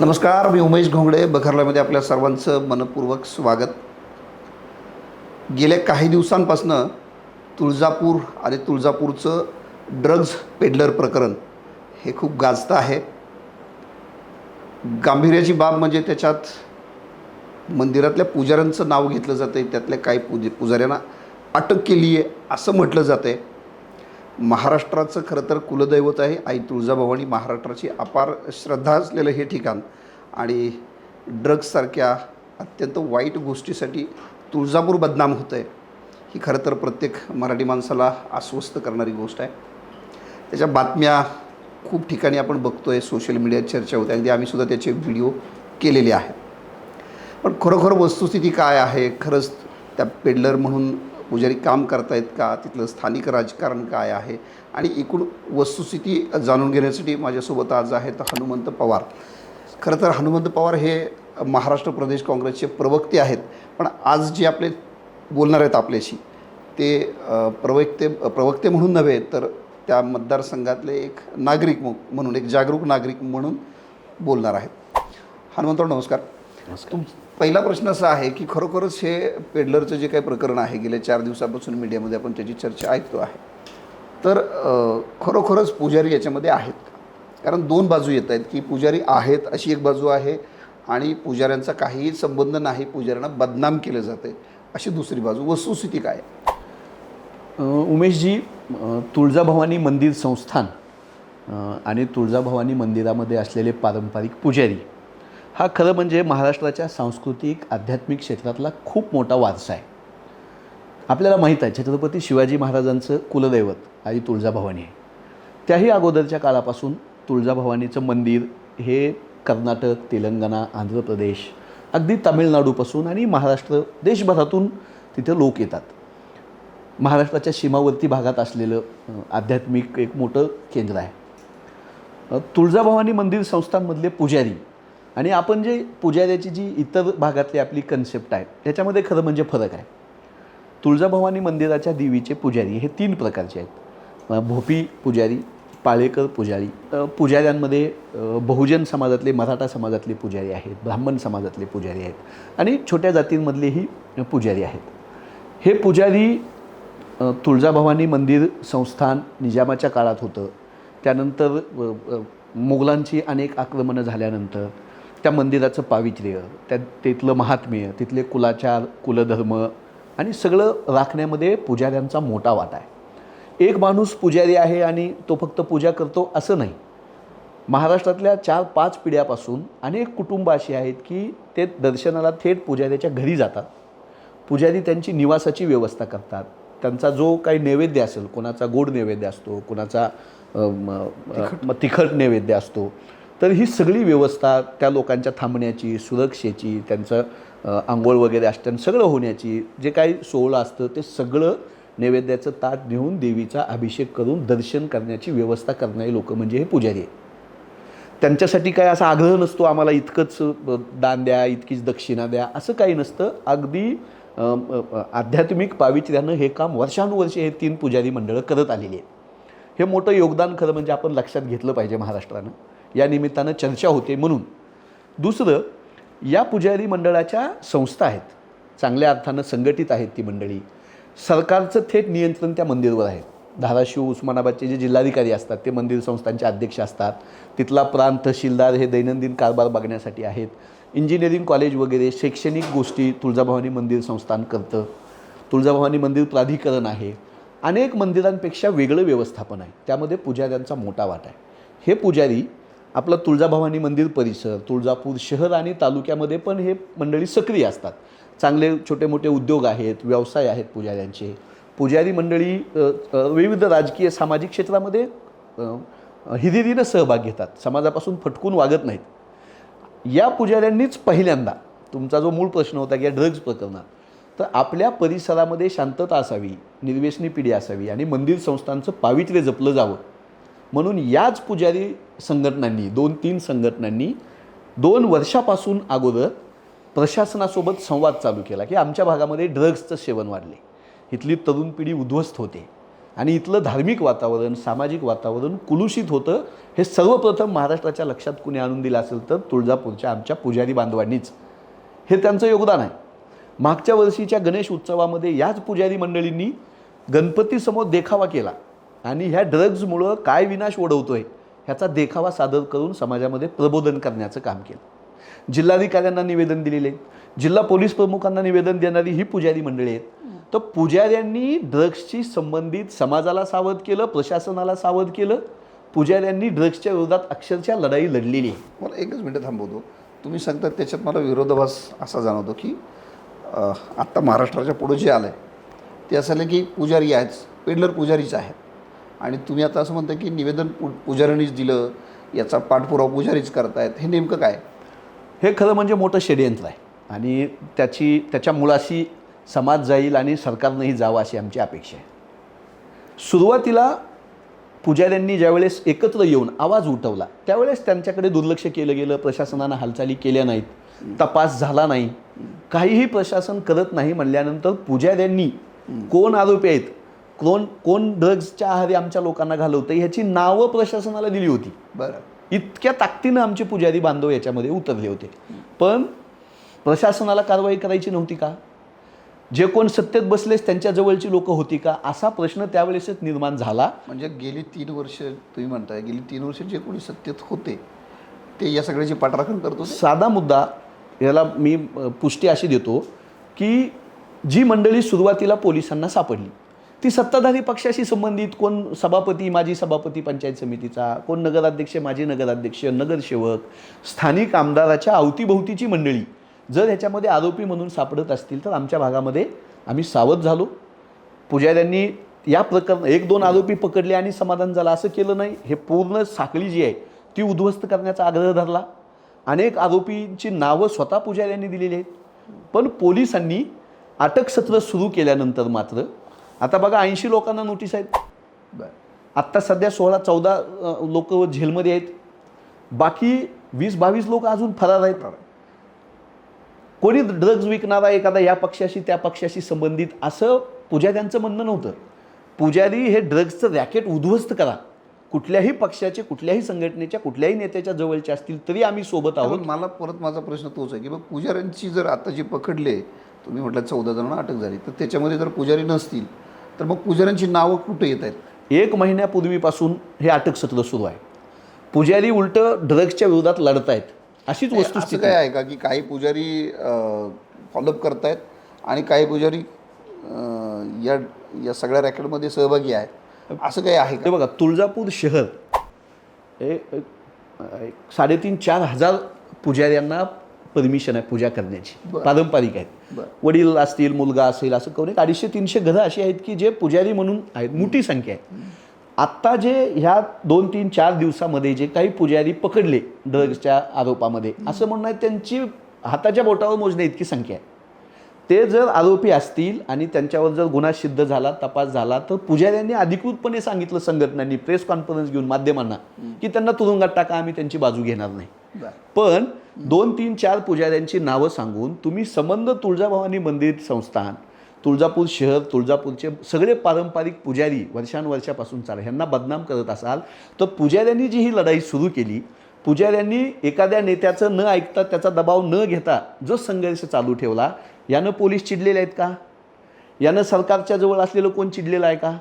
नमस्कार मी उमेश घोंगडे बखरल्यामध्ये आपल्या सर्वांचं मनपूर्वक स्वागत. गेल्या काही दिवसांपासनं तुळजापूर आणि तुळजापूरचं ड्रग्ज पेडलर प्रकरण हे खूप गाजतं आहे. गांभीर्याची बाब म्हणजे त्याच्यात मंदिरातल्या पुजाऱ्यांचं नाव घेतलं जातं आहे त्यातल्या काही पूज पुजाऱ्यांना अटक केली आहे असं म्हटलं जातं आहे महाराष्ट्राचं खरं तर कुलदैवत आहे. आई तुळजाभवानी महाराष्ट्राची अपार श्रद्धा असलेलं हे ठिकाण. आणि ड्रग्ससारख्या अत्यंत वाईट गोष्टीसाठी तुळजापूर बदनाम होतं आहे ही खरं तर प्रत्येक मराठी माणसाला अस्वस्थ करणारी गोष्ट आहे. त्याच्या बातम्या खूप ठिकाणी आपण बघतो आहे सोशल मीडियात चर्चा होते अगदी आम्हीसुद्धा त्याचे व्हिडिओ केलेले आहेत. पण खरोखर वस्तुस्थिती काय आहे? खरंच त्या पेडलर म्हणून पुजारी काम करतायत का? तिथलं स्थानिक राजकारण काय आहे? आणि एकूण वस्तुस्थिती जाणून घेण्यासाठी माझ्यासोबत आज आहेत हनुमंत पवार. खरं तर हनुमंत पवार हे महाराष्ट्र प्रदेश काँग्रेसचे प्रवक्ते आहेत. पण आज जे आपले बोलणार आहेत आपल्याशी ते प्रवक्ते प्रवक्ते म्हणून नव्हे तर त्या मतदारसंघातले एक नागरिक म्हणून एक जागरूक नागरिक म्हणून बोलणार आहेत. हनुमंतराव नमस्कार. तुम पहिला प्रश्न असा आहे की खरोखरच हे पेडलरचं जे काही प्रकरण आहे गेल्या चार दिवसापासून मीडियामध्ये आपण त्याची चर्चा ऐकतो आहे. तर खरोखरच पुजारी याच्यामध्ये आहेत का? कारण दोन बाजू येत आहेत की पुजारी आहेत अशी एक बाजू आहे आणि पुजाऱ्यांचा काहीही संबंध नाही पुजाऱ्यांना बदनाम केलं जाते अशी दुसरी बाजू. वस्तुस्थिती काय उमेशजी तुळजाभवानी मंदिर संस्थान आणि तुळजाभवानी मंदिरामध्ये असलेले पारंपरिक पुजारी. हा खरं म्हणजे महाराष्ट्राच्या सांस्कृतिक आध्यात्मिक क्षेत्रातला खूप मोठा वारसा आहे. आपल्याला माहीत आहे छत्रपती शिवाजी महाराजांचं कुलदैवत आई तुळजाभवानी आहे. त्याही अगोदरच्या काळापासून तुळजाभवानीचं मंदिर हे कर्नाटक तेलंगणा आंध्र प्रदेश अगदी तामिळनाडूपासून आणि महाराष्ट्र देशभरातून तिथे लोक येतात. महाराष्ट्राच्या सीमावर्ती भागात असलेलं आध्यात्मिक एक मोठं केंद्र आहे. तुळजाभवानी मंदिर संस्थांमधले पुजारी आणि आपण जे पुजाऱ्याची जी इतर भागातली आपली कन्सेप्ट आहे त्याच्यामध्ये खरं म्हणजे फरक आहे. तुळजाभवानी मंदिराच्या देवीचे पुजारी हे तीन प्रकारचे आहेत. भोपी पुजारी पाळेकर पुजारी पुजाऱ्यांमध्ये बहुजन समाजातले मराठा समाजातले पुजारी आहेत ब्राह्मण समाजातले पुजारी आहेत आणि छोट्या जातींमधलेही पुजारी आहेत. हे पुजारी तुळजाभवानी मंदिर संस्थान निजामाच्या काळात होतं. त्यानंतर मुघलांची अनेक आक्रमणं झाल्यानंतर त्या मंदिराचं पावित्र्य त्या तिथलं महात्म्य तिथले कुलाचार कुलधर्म आणि सगळं राखण्यामध्ये पुजाऱ्यांचा मोठा वाटा आहे. एक माणूस पुजारी आहे आणि तो फक्त पूजा करतो असं नाही. महाराष्ट्रातल्या चार पाच पिढ्यापासून अनेक कुटुंब अशी आहेत की ते दर्शनाला थेट पुजाऱ्याच्या घरी जातात. पुजारी त्यांची निवासाची व्यवस्था करतात. त्यांचा जो काही नैवेद्य असेल कोणाचा गोड नैवेद्य असतो कोणाचा तिखट नैवेद्य असतो तर ही सगळी व्यवस्था त्या लोकांच्या थांबण्याची सुरक्षेची त्यांचं आंघोळ वगैरे असतं सगळं होण्याची जे काही सोहळं असतं ते सगळं नैवेद्याचं ताट नेऊन देवीचा अभिषेक करून दर्शन करण्याची व्यवस्था करणारी लोक म्हणजे हे पुजारी आहे त्यांच्यासाठी काय असा आग्रह नसतो आम्हाला इतकंच दान द्या इतकीच दक्षिणा द्या असं काही नसतं. अगदी आध्यात्मिक पावित्र्यानं हे काम वर्षानुवर्षे हे तीन पुजारी मंडळं करत आलेली आहेत. हे मोठं योगदान खरं म्हणजे आपण लक्षात घेतलं पाहिजे महाराष्ट्रानं. या निमित्तानं चर्चा होते म्हणून. दुसरं या पुजारी मंडळाच्या संस्था आहेत. चांगल्या अर्थानं संघटित आहेत ती मंडळी. सरकारचं थेट नियंत्रण त्या मंदिरवर आहे. धाराशिव उस्मानाबादचे जे जिल्हाधिकारी असतात ते मंदिर संस्थांचे अध्यक्ष असतात. तिथला प्रांत तहसीलदार हे दैनंदिन कारभार बघण्यासाठी आहेत. इंजिनिअरिंग कॉलेज वगैरे शैक्षणिक गोष्टी तुळजाभवानी मंदिर संस्थान करतं. तुळजाभवानी मंदिर प्राधिकरण आहे. अनेक मंदिरांपेक्षा वेगळं व्यवस्थापन आहे. त्यामध्ये पुजाऱ्यांचा मोठा वाटा आहे. हे पुजारी आपलं तुळजाभवानी मंदिर परिसर तुळजापूर शहर आणि तालुक्यामध्ये पण हे मंडळी सक्रिय असतात. चांगले छोटे मोठे उद्योग आहेत व्यवसाय आहेत पुजाऱ्यांचे. पुजारी मंडळी विविध राजकीय सामाजिक क्षेत्रामध्ये हिरिरीनं सहभाग घेतात. समाजापासून फटकून वागत नाहीत. या पुजाऱ्यांनीच पहिल्यांदा तुमचा जो मूळ प्रश्न होता की या ड्रग्ज प्रकरणात तर आपल्या परिसरामध्ये शांतता असावी निर्वेशनी पिढी असावी आणि मंदिर संस्थांचं पावित्र्य जपलं जावं. म्हणून याच पुजारी संघटनांनी दोन तीन संघटनांनी दोन वर्षापासून अगोदर प्रशासनासोबत संवाद चालू केला की आमच्या भागामध्ये ड्रग्जचं सेवन वाढले. इथली तरुण पिढी उद्ध्वस्त होते. आणि इथलं धार्मिक वातावरण सामाजिक वातावरण कुलुषित होतं. हे सर्वप्रथम महाराष्ट्राच्या लक्षात कुणी आणून दिलं असेल तर तुळजापूरच्या आमच्या पुजारी बांधवांनीच. हे त्यांचं योगदान आहे. मागच्या वर्षीच्या गणेश उत्सवामध्ये याच पुजारी मंडळींनी गणपतीसमोर देखावा केला. आणि ह्या ड्रग्जमुळं काय विनाश ओढवतो आहे ह्याचा देखावा सादर करून समाजामध्ये प्रबोधन करण्याचं काम केलं. जिल्हाधिकाऱ्यांना निवेदन दिलेले आहे जिल्हा पोलीस प्रमुखांना निवेदन देणारी ही पुजारी मंडळी आहेत. तर पुजाऱ्यांनी ड्रग्सशी संबंधित समाजाला सावध केलं प्रशासनाला सावध केलं पुजाऱ्यांनी ड्रग्सच्या विरोधात अक्षरशः लढाई लढलेली आहे. मला एकच मिनटं थांबवतो. तुम्ही सांगता त्याच्यात मला विरोधाभास असा जाणवतो की आत्ता महाराष्ट्राच्या पुढं जे आलं आहे ते असं आलं की पुजारी आहेच पेडलर पुजारीच आहेत. आणि तुम्ही आता असं म्हणता की निवेदन पु पुजारीनीच दिलं याचा पाठपुरावा पुजारीच करतायत हे नेमकं काय? हे खरं म्हणजे मोठं षडयंत्र आहे. आणि त्याची त्याच्या मुळाशी समाज जाईल आणि सरकारनंही जावं अशी आमची अपेक्षा आहे. सुरुवातीला पुजाऱ्यांनी ज्यावेळेस एकत्र येऊन आवाज उठवला त्यावेळेस त्यांच्याकडे दुर्लक्ष केलं गेलं प्रशासनानं हालचाली केल्या नाहीत तपास झाला नाही. काहीही प्रशासन करत नाही म्हणल्यानंतर पुजाऱ्यांनी कोण आरोपी आहेत कोण कोण ड्रग्जच्या आहारी आमच्या लोकांना घालवतं ह्याची नावं प्रशासनाला दिली होती. बरं. इतक्या ताकदीनं आमचे पुजारी बांधव याच्यामध्ये उतरले होते. पण प्रशासनाला कारवाई करायची नव्हती का? जे कोण सत्तेत बसलेस त्यांच्या जवळची लोक होती का? असा प्रश्न त्यावेळेसच निर्माण झाला. म्हणजे गेली तीन वर्ष तुम्ही म्हणताय गेली तीन वर्ष जे कोणी सत्तेत होते ते या सगळ्याची पाठराखण करत साधा मुद्दा याला मी पुष्टी अशी देतो की जी मंडळी सुरुवातीला पोलिसांना सापडली ती सत्ताधारी पक्षाशी संबंधित कोण सभापती माजी सभापती पंचायत समितीचा कोण नगराध्यक्ष माजी नगराध्यक्ष नगरसेवक स्थानिक आमदाराच्या अवतीभोवतीची मंडळी जर ह्याच्यामध्ये आरोपी म्हणून सापडत असतील तर आमच्या भागामध्ये आम्ही सावध झालो. पुजाऱ्यांनी या प्रकरण एक दोन आरोपी पकडले आणि समाधान झालं. असं केलं नाही. हे पूर्ण साखळी जी आहे ती उद्ध्वस्त करण्याचा आग्रह धरला. अनेक आरोपींची नावं स्वतः पुजाऱ्यांनी दिलेली आहेत. पण पोलिसांनी अटकसत्र सुरू केल्यानंतर मात्र आता बघा ऐंशी लोकांना नोटीस आहेत. आत्ता सध्या सोळा चौदा लोक जेलमध्ये आहेत. बाकी वीस बावीस लोक अजून फरार आहेत. कोणी ड्रग्ज विकणारा एखादा या पक्षाशी त्या पक्षाशी संबंधित असं पुजाऱ्यांचं म्हणणं नव्हतं. पुजारी हे ड्रग्जचं रॅकेट उद्ध्वस्त करा. कुठल्याही पक्षाचे कुठल्याही संघटनेच्या कुठल्याही नेत्याच्या जवळचे असतील तरी आम्ही सोबत आहोत. मला परत माझा प्रश्न तोच आहे की मग पुजाऱ्यांची जर आता जी पकडले तुम्ही म्हटलं चौदा जणांना अटक झाली तर त्याच्यामध्ये जर पुजारी नसतील तर मग पुजाऱ्यांची नावं कुठे येत आहेत? एक महिन्यापूर्वीपासून हे अटक सत्र सुरू आहे. पुजारी उलट ड्रग्सच्या विरोधात लढत आहेत. अशीच वस्तुस्थिती काय आहे का की काही पुजारी फॉलोअप करतायत आणि काही पुजारी या या सगळ्या रॅकेटमध्ये सहभागी आहेत? असं काही आहे का? बघा तुळजापूर शहर हे साडेतीन चार हजार पुजाऱ्यांना परमिशन आहे पूजा करण्याची. पारंपरिक आहेत. वडील असतील मुलगा असेल असं करून एक अडीचशे तीनशे घरं अशी आहेत की जे पुजारी म्हणून आहेत. मोठी संख्या आहे. आत्ता जे ह्या दोन तीन चार दिवसामध्ये जे काही पुजारी पकडले ड्रग्सच्या आरोपामध्ये असं म्हणणं आहे त्यांची हाताच्या बोटावर मोजण्या इतकी संख्या आहे. ते जर आरोपी असतील आणि त्यांच्यावर जर गुन्हा सिद्ध झाला तपास झाला तर पुजाऱ्यांनी अधिकृतपणे सांगितलं संघटनांनी प्रेस कॉन्फरन्स घेऊन माध्यमांना की त्यांना तुरुंगात टाका आम्ही त्यांची बाजू घेणार नाही. पण दोन तीन चार पुजाऱ्यांची नावं सांगून तुम्ही संबंध तुळजाभवानी मंदिर संस्थान तुळजापूर शहर तुळजापूरचे सगळे पारंपरिक पुजारी वर्षानुवर्षापासून चाल ह्यांना बदनाम करत असाल तर पुजाऱ्यांनी जी ही लढाई सुरू केली पुजाऱ्यांनी एखाद्या नेत्याचं न ऐकता त्याचा दबाव न घेता जो संघर्ष चालू ठेवला यानं पोलीस चिडलेले आहेत का? यानं सरकारच्या जवळ असलेलं कोण चिडलेलं आहे का?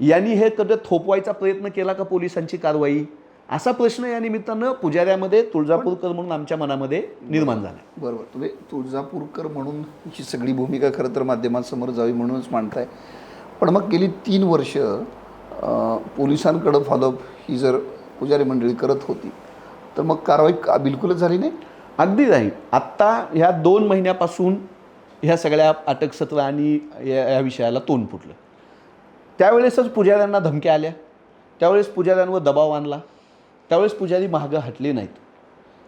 यांनी हे कधी थोपवायचा प्रयत्न केला का पोलिसांची कारवाई? असा प्रश्न या निमित्तानं पुजाऱ्यामध्ये तुळजापूरकर म्हणून आमच्या मनामध्ये निर्माण झाला. बरोबर. तुम्ही तुळजापूरकर म्हणून ही सगळी भूमिका खरं तर माध्यमांसमोर जावी म्हणूनच मांडताय. पण मग गेली तीन वर्ष पोलिसांकडं फॉलोअप ही जर पुजारी मंडळी करत होती तर मग कारवाई का बिलकुलच झाली नाही? अगदी नाही. आत्ता ह्या दोन महिन्यापासून ह्या सगळ्या अटक सत्र आणि या या विषयाला तोंड फुटलं. त्यावेळेसच पुजाऱ्यांना धमक्या आल्या. त्यावेळेस पुजाऱ्यांवर दबाव आणला. त्यावेळेस पुजारी महागं हटले नाहीत.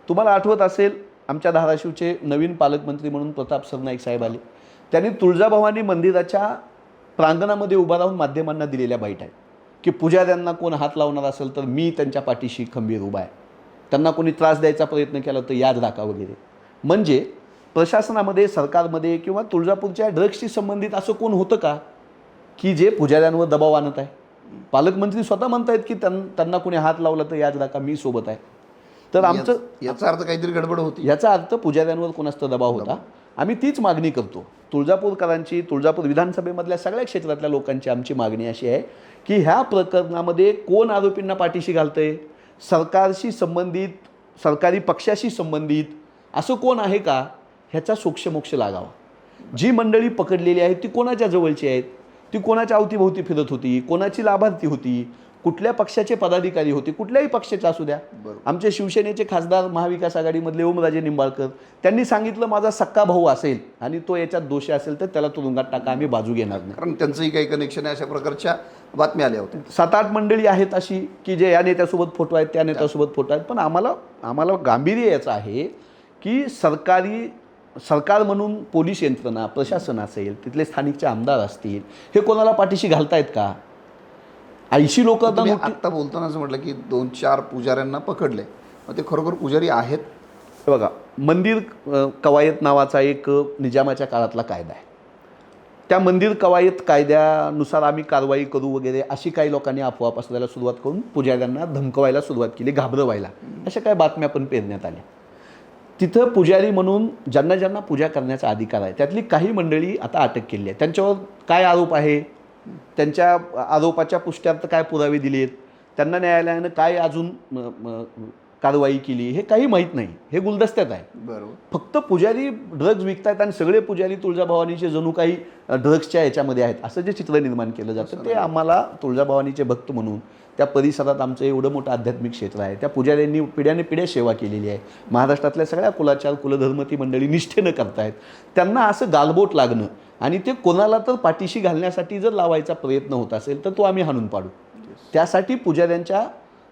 तुम्हाला आठवत असेल आमच्या धाराशिवचे नवीन पालकमंत्री म्हणून प्रताप सरनाईक साहेब आले. त्यांनी तुळजाभवानी मंदिराच्या प्रांगणामध्ये उभा राहून माध्यमांना दिलेल्या बाईट आहे की पुजाऱ्यांना कोण हात लावणार असेल तर मी त्यांच्या पाठीशी खंबीर उभा आहे. त्यांना कोणी त्रास द्यायचा प्रयत्न केला तर याद राखा वगैरे. म्हणजे प्रशासनामध्ये सरकारमध्ये किंवा तुळजापूरच्या ड्रग्सशी संबंधित असं कोण होतं का? की जे पुजाऱ्यांवर दबाव आणत आहे. पालकमंत्री स्वतः म्हणतायत की त्यां त्यांना कोणी हात लावला तर याद राखा मी सोबत आहे. तर आमचं याच- याचा अर्थ काहीतरी गडबड होती. याचा अर्थ पुजाऱ्यांवर कोणाचा दबाव होता. आम्ही तीच मागणी करतो. तुळजापूरकरांची तुळजापूर विधानसभेमधल्या सगळ्या क्षेत्रातल्या लोकांची आमची मागणी अशी आहे की ह्या प्रकरणामध्ये कोण आरोपींना पाठीशी घालतंय? सरकारशी संबंधित सरकारी पक्षाशी संबंधित असं कोण आहे का? ह्याचा सोक्षमोक्ष लागावा. जी मंडळी पकडलेली आहेत ती कोणाच्या जवळची आहेत? ती कोणाच्या अवतीभोवती फिरत होती? कोणाची लाभार्थी होती? कुठल्या पक्षाचे पदाधिकारी होते? कुठल्याही पक्षाचे असू द्या. आमचे शिवसेनेचे खासदार महाविकास आघाडीमधले ओमराजे निंबाळकर त्यांनी सांगितलं माझा सक्का भाऊ असेल आणि तो याच्यात दोषी असेल तर त्याला तुरुंगात टाका आम्ही बाजू घेणार नाही. कारण त्यांचंही काही कनेक्शन आहे अशा प्रकारच्या बातम्या आल्या होत्या. सात आठ मंडळी आहेत अशी की जे या नेत्यासोबत फोटो आहेत त्या नेत्यासोबत फोटो आहेत. पण आम्हाला आम्हाला गांभीर्य याचं आहे की सरकारी सरकार म्हणून पोलीस यंत्रणा प्रशासन असेल तिथले स्थानिकचे आमदार असतील हे कोणाला पाठीशी घालतायत का? ऐंशी लोक आत्ता बोलताना असं म्हटलं की दोन चार पुजाऱ्यांना पकडले. मग ते खरोखर पुजारी आहेत? हे बघा मंदिर कवायत नावाचा एक निजामाच्या काळातला कायदा आहे. त्या मंदिर कवायत कायद्यानुसार आम्ही कारवाई करू वगैरे अशी काही लोकांनी अफवा पसरायला सुरुवात करून पुजाऱ्यांना धमकवायला सुरुवात केली घाबरवायला. अशा काही बातम्या पण पेरण्यात आल्या. तिथं पुजारी म्हणून ज्यांना ज्यांना पूजा करण्याचा अधिकार आहे त्यातली काही मंडळी आता अटक केली आहे त्यांच्यावर काय आरोप आहे? त्यांच्या आरोपाच्या पुष्ट्यार्थ काय पुरावे दिलेत? त्यांना न्यायालयानं काय अजून म, कारवाई केली हे काही माहीत नाही. हे गुलदस्त्यात आहे. बरोबर. फक्त पुजारी ड्रग्ज विकतायत आणि सगळे पुजारी तुळजाभवानीचे जणू काही ड्रग्सच्या याच्यामध्ये आहेत. असं जे चित्र निर्माण केलं जातं ते आम्हाला तुळजाभवानीचे भक्त म्हणून त्या परिसरात आमचं एवढं मोठं आध्यात्मिक क्षेत्र आहे. त्या पुजाऱ्यांनी पिढ्याने पिढ्या सेवा केलेली आहे. महाराष्ट्रातल्या सगळ्या कुलाचार कुलधर्मती मंडळी निष्ठेनं करतायत. त्यांना असं गालबोट लागणं आणि ते कोणाला तर पाठीशी घालण्यासाठी जर लावायचा प्रयत्न होत असेल तर तो आम्ही हाणून पाडू. त्यासाठी पुजाऱ्यांच्या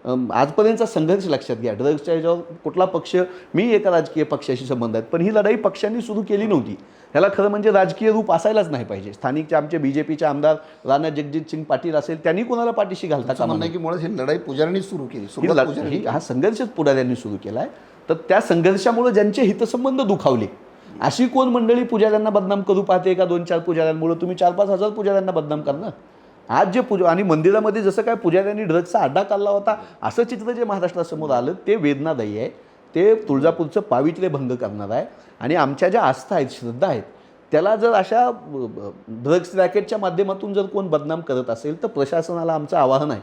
आजपर्यंतचा संघर्ष लक्षात घ्या. ड्रग्सच्या याच्यावर कुठला पक्ष मी एका राजकीय पक्षाशी संबंध आहेत पण ही लढाई पक्षांनी सुरू केली नव्हती. ह्याला खरं म्हणजे राजकीय रूप असायलाच नाही पाहिजे. स्थानिकचे आमचे बी जे पीचे आमदार राणा जगजित सिंग पाटील असेल त्यांनी कोणाला पाठीशी घालता कामा म्हणणं की मुळात ही लढाई पुजाऱ्यांनीच सुरू केली. पुजाऱ्यांनी हा संघर्षच पुढाऱ्यांनी सुरू केला आहे तर त्या संघर्षामुळे ज्यांचे हितसंबंध दुखावले अशी कोण मंडळी पुजाऱ्यांना बदनाम करू पाहते का दोन चार पुजाऱ्यांमुळे? तुम्ही चार पाच हजार पुजाऱ्यांना बदनाम करणार? आज जे पूजा आणि मंदिरामध्ये जसं काय पुजाऱ्यांनी ड्रग्सचा अड्डा काढला होता असं चित्र जे महाराष्ट्रासमोर आलं ते वेदनादायी आहे. ते तुळजापूरचं पावित्र्य भंग करणार आहे. आणि आमच्या ज्या आस्था आहेत श्रद्धा आहेत त्याला जर अशा ड्रग्स रॅकेटच्या माध्यमातून जर कोण बदनाम करत असेल तर प्रशासनाला आमचं आवाहन आहे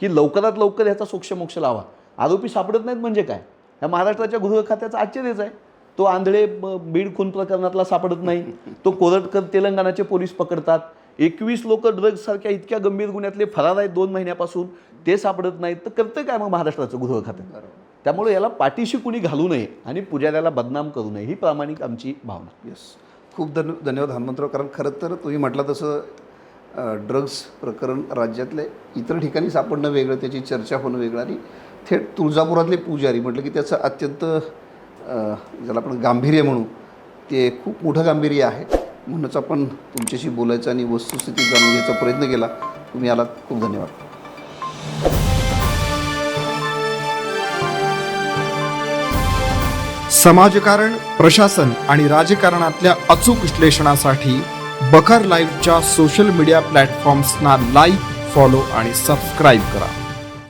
की लवकरात लवकर ह्याचा सोक्षमोक्ष लावा. आरोपी सापडत नाहीत म्हणजे काय? ह्या महाराष्ट्राच्या गृह खात्याचं आश्चर्यच आहे. तो आंधळे ब- बीड खून प्रकरणातला सापडत नाही. तो कोरटकर तेलंगणाचे पोलीस पकडतात. एकवीस लोक ड्रग्ज सारख्या इतक्या गंभीर गुन्ह्यातले फरार आहेत दोन महिन्यापासून ते सापडत नाहीत तर करतं काय मग महाराष्ट्राचं गृह खातं? त्यामुळे याला पाठीशी कुणी घालू नये आणि पुजाऱ्याला बदनाम करू नये ही प्रामाणिक आमची भावना. येस खूप धन्य धन्यवाद हनुमंतराव कारण खरं तर तुम्ही म्हटलं तसं ड्रग्स प्रकरण राज्यातले इतर ठिकाणी सापडणं वेगळं त्याची चर्चा होणं वेगळं आणि थेट तुळजापुरातले पुजारी म्हटलं की त्याचं अत्यंत ज्याला आपण गांभीर्य म्हणू ते खूप मोठं गांभीर्य आहे. म्हणूनच आपण तुमच्याशी बोलायचं आणि वस्तुस्थिती जाणून घ्यायचा प्रयत्न केला. तुम्ही आलात. खूप धन्यवाद. समाजकारण प्रशासन आणि राजकारणातल्या अचूक विश्लेषणासाठी बखर लाईव्हच्या सोशल मीडिया प्लॅटफॉर्म्सना लाईक फॉलो आणि सबस्क्राईब करा.